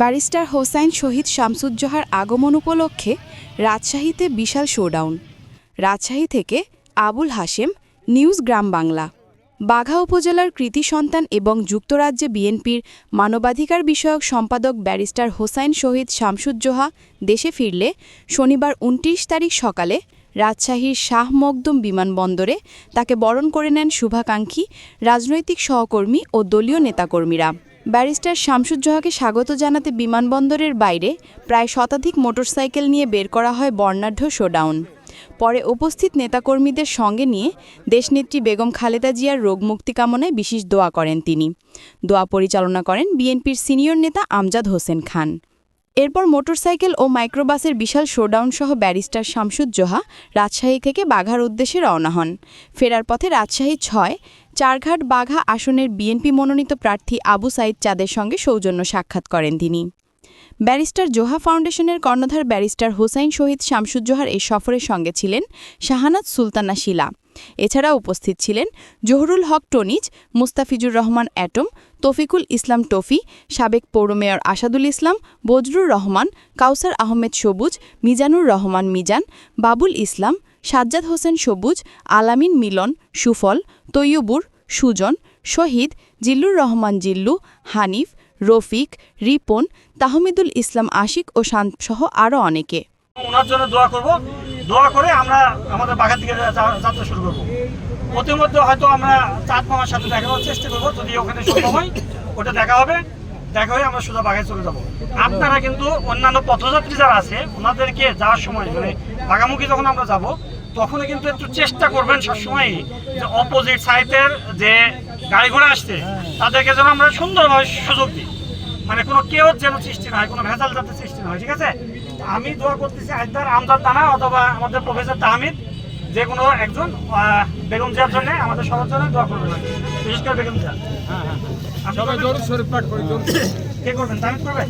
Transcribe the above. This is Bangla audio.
ব্যারিস্টার হোসাইন শহীদ শামসুজ্জোহার আগমন উপলক্ষে রাজশাহীতে বিশাল শোডাউন। রাজশাহী থেকে আবুল হাশেম, নিউজ গ্রাম বাংলা। বাঘা উপজেলার কৃতি সন্তান এবং যুক্তরাজ্যে বিএনপির মানবাধিকার বিষয়ক সম্পাদক ব্যারিস্টার হোসাইন শহীদ শামসুজ্জোহা দেশে ফিরলে শনিবার উনত্রিশ তারিখ সকালে রাজশাহীর শাহ মকদুম বিমানবন্দরে তাকে বরণ করে নেন শুভাকাঙ্ক্ষী, রাজনৈতিক সহকর্মী ও দলীয় নেতাকর্মীরা। ব্যারিস্টার শামসুজ্জোহাকে স্বাগত জানাতে বিমানবন্দরের বাইরে প্রায় শতাধিক মোটরসাইকেল নিয়ে বের করা হয় বর্ণাঢ্য শোডাউন। পরে উপস্থিত নেতাকর্মীদের সঙ্গে নিয়ে দেশনেত্রী বেগম খালেদা জিয়ার রোগমুক্তি কামনায় বিশেষ দোয়া করেন তিনি। দোয়া পরিচালনা করেন বিএনপির সিনিয়র নেতা আমজাদ হোসেন খান। এরপর মোটরসাইকেল ও মাইক্রোবাসের বিশাল শোডাউন সহ ব্যারিস্টার শামসুজ্জোহা রাজশাহী থেকে বাঘার উদ্দেশ্যে রওনা হন। ফেরার পথে রাজশাহী ছয় চারঘাট বাঘা আসনের বিএনপি মনোনীত প্রার্থী আবু সাইদ চাঁদের সঙ্গে সৌজন্য সাক্ষাৎ করেন তিনি। ব্যারিস্টার জোহা ফাউন্ডেশনের কর্ণধার ব্যারিস্টার হোসাইন শহীদ শামসুজ্জোহার এই সফরের সঙ্গে ছিলেন শাহানাত সুলতানা শিলা। এছাড়া উপস্থিত ছিলেন Zahurul Haque Tönnies, Mustafizur Rahman Atom, Tofikul Islam Toffee, সাবেক পৌর মেয়র আসাদুল ইসলাম, বজরুর রহমান, কাউসার আহমেদ সবুজ, মিজানুর রহমান মিজান, বাবুল ইসলাম সাজ্জাদ হোসেন সবুজ, আলামিন মিলন, সুফল, তৈয়বুর, সুজন, শহীদ, জিল্লুর রহমান জিল্লু, হানিফ, রফিক, রিপন, তাহমিদুল ইসলাম আশিক ও শান্ত সহ আরও অনেকে। ওনার জন্য দোয়া করব। দোয়া করে আমরা আমাদের দিকে যা- যাত্রা শুরু করব। প্রতিমধ্যে হয়তো আমরা চাঁদ মামার সাথে দেখা করার চেষ্টা করব। যদি ওখানে সম্ভব হয়, ওটা দেখা হবে। দেখা হয়ে আমরা সোজা বাঘায় চলে যাব। আপনারা কিন্তু অন্যান্য পথযাত্রী যারা আছে, ওনাদেরকে যাওয়ার সময় মানে বাঘামুখী যখন আমরা যাব তখন কিন্তু একটু চেষ্টা করবেন সবসময় যে অপোজিট সাইডের যে গাড়ি ঘোড়া আসছে তাদেরকে যেন আমরা সুন্দরভাবে সুযোগ দিই। মানে কোনো কেউ যেন সৃষ্টি না হয় কোনো ভেজাল যাতে সৃষ্টি না হয় ঠিক আছে? আমি দোয়া করতেছি আজদার আমদার তানা অথবা আমাদের প্রফেসর তাহমিদ যে কোনো একজন বেগম জিয়ার জন্য আমাদের সবার জন্য দোয়া করবেন। বিশেষ করে বেগম জিয়া। আপনি সবাই করবেন? দরুদ শরীফ পাঠ করি কে করবেন? তাহমিদ করবেন